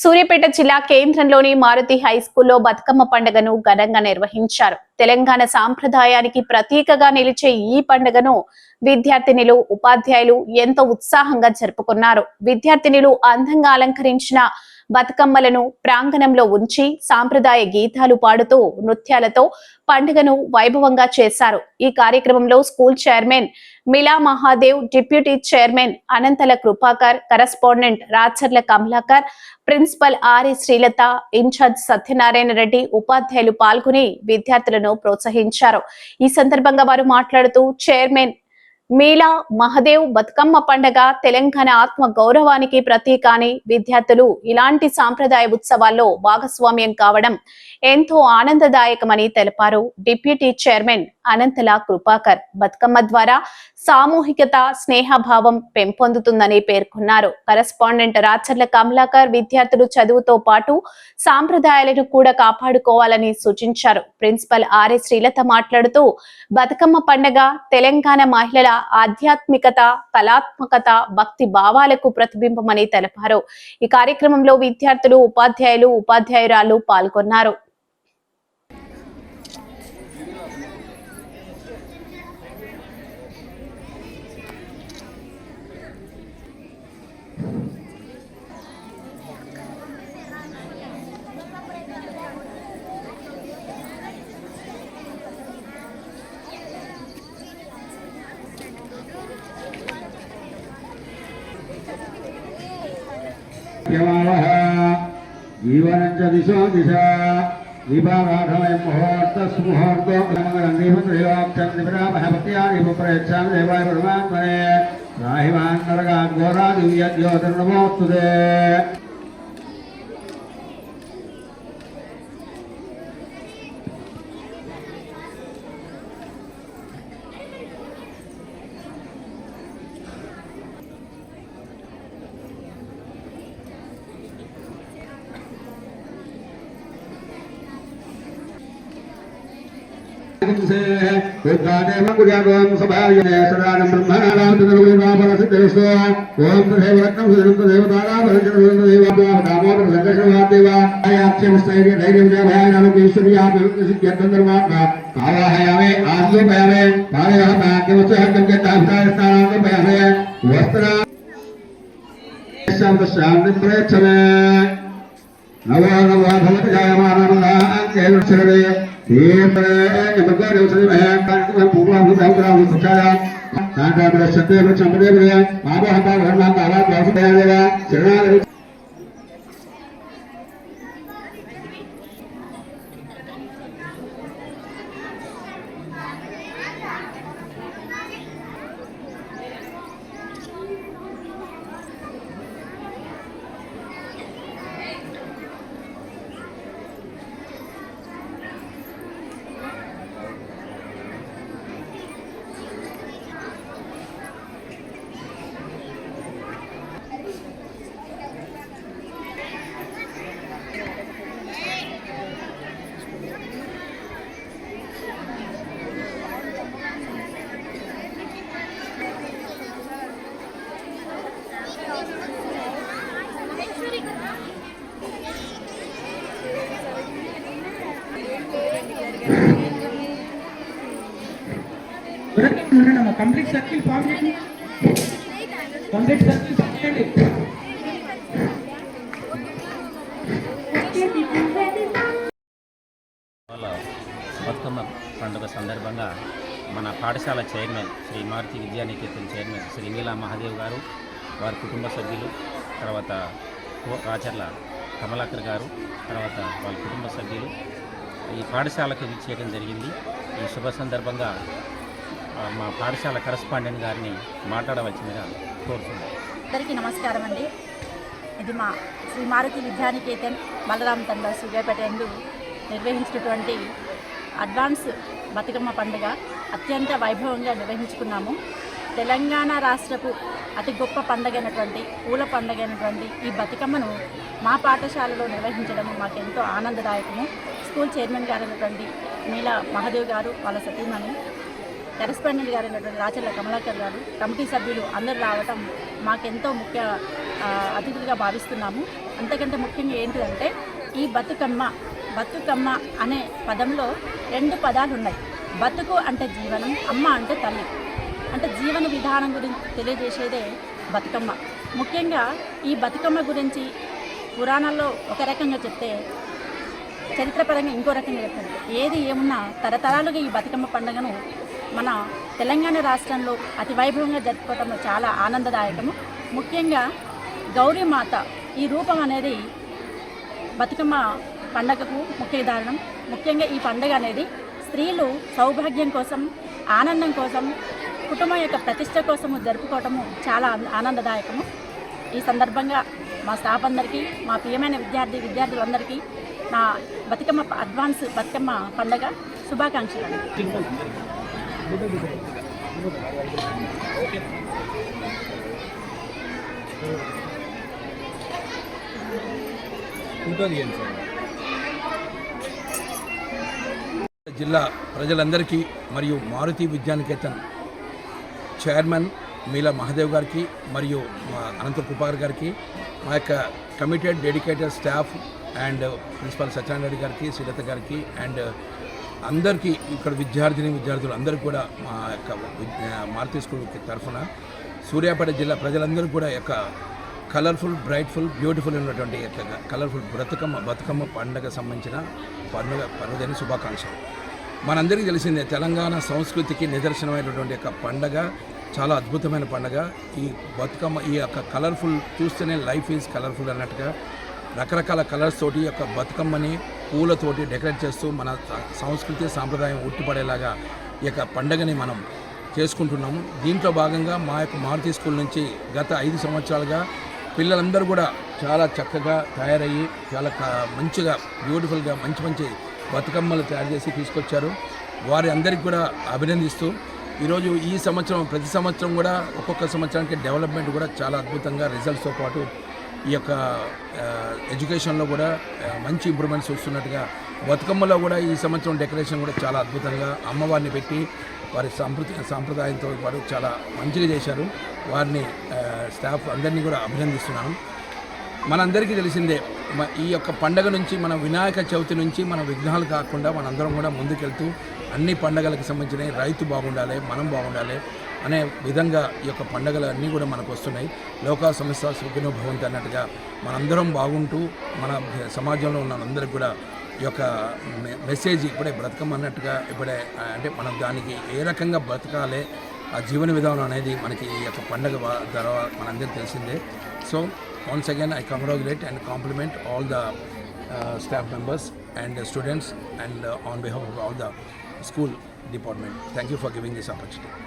సూర్యాపేట జిల్లా కేంద్రంలోని మారుతి హై స్కూల్లో బతుకమ్మ పండుగను ఘనంగా నిర్వహించారు. తెలంగాణ సాంప్రదాయానికి ప్రతీకగా నిలిచే ఈ పండుగను విద్యార్థినిలు ఉపాధ్యాయులు ఎంతో ఉత్సాహంగా జరుపుకున్నారు. విద్యార్థినులు అందంగా అలంకరించిన బతుకమ్మలను ప్రాంగణంలో ఉంచి సాంప్రదాయ గీతాలు పాడుతూ నృత్యాలతో పండుగను వైభవంగా చేశారు. ఈ కార్యక్రమంలో school chairman Mila Mahadev deputy chairman Anantala Krupakar correspondent Racharla Kamalakar principal R A Srilatha incharge Satyanarayana Reddy ఉపాధ్యాయులు పాల్గొని విద్యార్థులను ప్రోత్సహించారు. ఈ సందర్భంగా వారు మాట్లాడుతూ చైర్మన్ మీలా మహదేవ్ బతుకమ్మ పండగ తెలంగాణ ఆత్మ గౌరవానికి ప్రతీక అని విద్యార్థులు ఇలాంటి సాంప్రదాయ ఉత్సవాల్లో భాగస్వామ్యం కావడం ఎంతో ఆనందదాయకమని తెలిపారు డిప్యూటీ చైర్మన్ అనంతల కృపాకర్. బతుకమ్మ ద్వారా సామూహికత స్నేహభావం పెంపొందుతుందని పేర్కొన్నారు. కరెస్పాండెంట్ రాచర్ల కమలాకర్ విద్యార్థులు చదువుతో పాటు సాంప్రదాయాలను కూడా కాపాడుకోవాలని సూచించారు. ప్రిన్సిపల్ ఆర్ఎస్ శ్రీలత మాట్లాడుతూ బతుకమ్మ పండగ తెలంగాణ మహిళల ఆధ్యాత్మికత కళాత్మకత భక్తి భావాలకు ప్రతిబింబమని తెలిపారు. ఈ కార్యక్రమంలో విద్యార్థులు ఉపాధ్యాయులు ఉపాధ్యాయురాలు పాల్గొన్నారు. జీవనం చ దిశో దిశ దీపారాధమయం ముహూర్తస్ముహూర్తో ప్రయచ్చామి దేవాయ పరమాత్మనే రాహిమాన్ నరగా ఘోరా దివ్య జ్యోతిర్నమోస్తుదే శ్రీంసే రుద్రాదేవం గుజాగోం సభాయనే సదానం బ్రహ్మణానాం తదరుణాపరసిద్ధేశో ఓం తదేవరత్నం సుదరుంత దేవతారాపరచరుంత దేవాభ్యామ దామోదర సంకర్షణవాదేవ ఆయాక్షేమస్థైర్య ధైర్యం దేవాయనామకు ఈశ్వర్యాభివృద్ధిసిద్ధ్యర్థం ధర్మాత్మ ఆవాహయామే ఆహ్యూపయామే పాదయోహ భాగ్యవత్సహం గంగాభిధాయస్థానాంగం పయామే వస్త్రా శాంత శాంతి ప్రయచ్చమే నవో నవో భవతి జాయమానందే శరణాగతి సర్కిల్ ఉండండి కంప్లీట్ సర్కిల్ ఫామ్ చేయండి కంప్లీట్ సర్కిల్ ఫామ్ చేయండి. పండుగ సందర్భంగా మన పాఠశాల చైర్మన్ శ్రీ మారుతి విద్యానికేతన్ చైర్మన్ శ్రీ నీలా మహాదేవ్ గారు వారి కుటుంబ సభ్యులు తర్వాత రాచర్ల కమలాకర్ గారు తర్వాత వాళ్ళ కుటుంబ సభ్యులు. ఈ పాఠశాలకు విచ్చేయడం జరిగింది. ఈ శుభ సందర్భంగా మా పాఠశాల కరస్పాండెంట్ గారిని మాట్లాడవలసిందిగా కోరుతున్నాను. అందరికీ నమస్కారం అండి. ఇది మా శ్రీ మారుతి విద్యానికేతన్ బలరాం తండ సూర్యాపేట ఎందు నిర్వహించినటువంటి అడ్వాన్స్ బతుకమ్మ పండుగ అత్యంత వైభవంగా నిర్వహించుకున్నాము. తెలంగాణ రాష్ట్రపు అతి గొప్ప పండుగ అయినటువంటి పూల పండుగ అయినటువంటి ఈ బతుకమ్మను మా పాఠశాలలో నిర్వహించడం మాకెంతో ఆనందదాయకము. స్కూల్ చైర్మన్ గారు అయినటువంటి నీల మహదేవ్ గారు వాళ్ళ సతీమణి కరెస్పాండెంట్ గారు అయినటువంటి రాచర్ల కమలాకర్ గారు కమిటీ సభ్యులు అందరూ రావటం మాకెంతో ముఖ్య అతిథులుగా భావిస్తున్నాము. అంతకంటే ముఖ్యంగా ఏంటిదంటే ఈ బతుకమ్మ బతుకమ్మ అనే పదంలో రెండు పదాలు ఉన్నాయి. బతుకు అంటే జీవనం అమ్మ అంటే తల్లి. అంటే జీవన విధానం గురించి తెలియజేసేదే బతుకమ్మ. ముఖ్యంగా ఈ బతుకమ్మ గురించి పురాణాల్లో ఒక రకంగా చెప్తే చరిత్రపరంగా ఇంకో రకంగా చెప్తారు. ఏది ఏమున్నా తరతరాలుగా ఈ బతుకమ్మ పండుగను మన తెలంగాణ రాష్ట్రంలో అతి వైభవంగా జరుపుకోవటంలో చాలా ఆనందదాయకము. ముఖ్యంగా గౌరీమాత ఈ రూపం అనేది బతుకమ్మ పండగకు ముఖ్య దారుణం ముఖ్యంగా ఈ పండగ అనేది స్త్రీలు సౌభాగ్యం కోసం ఆనందం కోసం కుటుంబం యొక్క ప్రతిష్ట కోసము జరుపుకోవటము చాలా ఆనందదాయకము. ఈ సందర్భంగా మా స్టాఫ్ అందరికీ మా ప్రియమైన విద్యార్థి విద్యార్థులందరికీ నా బతుకమ్మ అడ్వాన్స్ బతుకమ్మ పండగ శుభాకాంక్షలు జిల్లా ప్రజలందరికీ మరియు మారుతి విద్యానికేతన్ చైర్మన్ మీలా మహాదేవ్ గారికి మరియు మా అనంత కుపార్ గారికి మా యొక్క committed dedicated staff and principal Satyanarayana గారికి శ్రీలత గారికి అండ్ అందరికీ ఇక్కడ విద్యార్థిని విద్యార్థులు అందరికీ కూడా మా యొక్క మారుతి స్కూల్ తరఫున సూర్యాపేట జిల్లా ప్రజలందరూ కూడా యొక్క కలర్ఫుల్ బ్రైట్ఫుల్ బ్యూటిఫుల్ ఉన్నటువంటి యొక్క కలర్ఫుల్ బ్రతుకమ్మ బతుకమ్మ పండుగ సంబంధించిన పండుగ పర్వదిన శుభాకాంక్షలు. మనందరికీ తెలిసిందే తెలంగాణ సంస్కృతికి నిదర్శనమైనటువంటి యొక్క పండగ చాలా అద్భుతమైన పండగ. ఈ బతుకమ్మ ఈ యొక్క కలర్ఫుల్ చూస్తేనే లైఫ్ ఈజ్ కలర్ఫుల్ అన్నట్టుగా రకరకాల కలర్స్ తోటి యొక్క బతుకమ్మని పూలతోటి డెకరేట్ చేస్తూ మన సంస్కృతి సాంప్రదాయం ఉట్టిపడేలాగా ఈ యొక్క పండగని మనం చేసుకుంటున్నాము. దీంట్లో భాగంగా మా యొక్క మారుతి స్కూల్ నుంచి గత ఐదు సంవత్సరాలుగా పిల్లలందరూ కూడా చాలా చక్కగా తయారయ్యి చాలా మంచిగా బ్యూటిఫుల్గా మంచి మంచి బతుకమ్మలు తయారు చేసి తీసుకొచ్చారు. వారి అందరికి కూడా అభినందిస్తూ ఈరోజు ఈ సంవత్సరం ప్రతి సంవత్సరం కూడా ఒక్కొక్క సంవత్సరానికి డెవలప్మెంట్ కూడా చాలా అద్భుతంగా రిజల్ట్స్తో పాటు ఈ యొక్క ఎడ్యుకేషన్లో కూడా మంచి ఇంప్రూవ్మెంట్స్ వస్తున్నట్టుగా బతుకమ్మలో కూడా ఈ సంవత్సరం డెకరేషన్ కూడా చాలా అద్భుతంగా అమ్మవారిని పెట్టి వారి సాంప్రదాయ సాంప్రదాయంతో వారు చాలా మంచిగా చేశారు. వారిని స్టాఫ్ అందరినీ కూడా అభినందిస్తున్నాను. మనందరికీ తెలిసిందే ఈ యొక్క పండగ నుంచి మన వినాయక చవితి నుంచి మన విఘ్నాలు కాకుండా మనందరం కూడా ముందుకెళ్తూ అన్ని పండగలకు సంబంధించిన రైతు బాగుండాలి మనం బాగుండాలి అనే విధంగా ఈ యొక్క పండగలు అన్నీ కూడా మనకు వస్తున్నాయి లోకా సమస్య సుఖినో భవంతి అన్నట్టుగా మనందరం బాగుంటూ మన సమాజంలో ఉన్న అందరికి కూడా ఈ యొక్క మె- మెసేజ్ ఇప్పుడే బ్రతకం అన్నట్టుగా ఇప్పుడే అంటే మనం దానికి ఏ రకంగా బ్రతకాలి ఆ జీవన విధానం అనేది మనకి ఈ యొక్క పండగ ద్వారా మనందరికీ తెలిసిందే. So once again I congratulate and compliment all the staff members and students and on behalf of all the school department thank you for giving this opportunity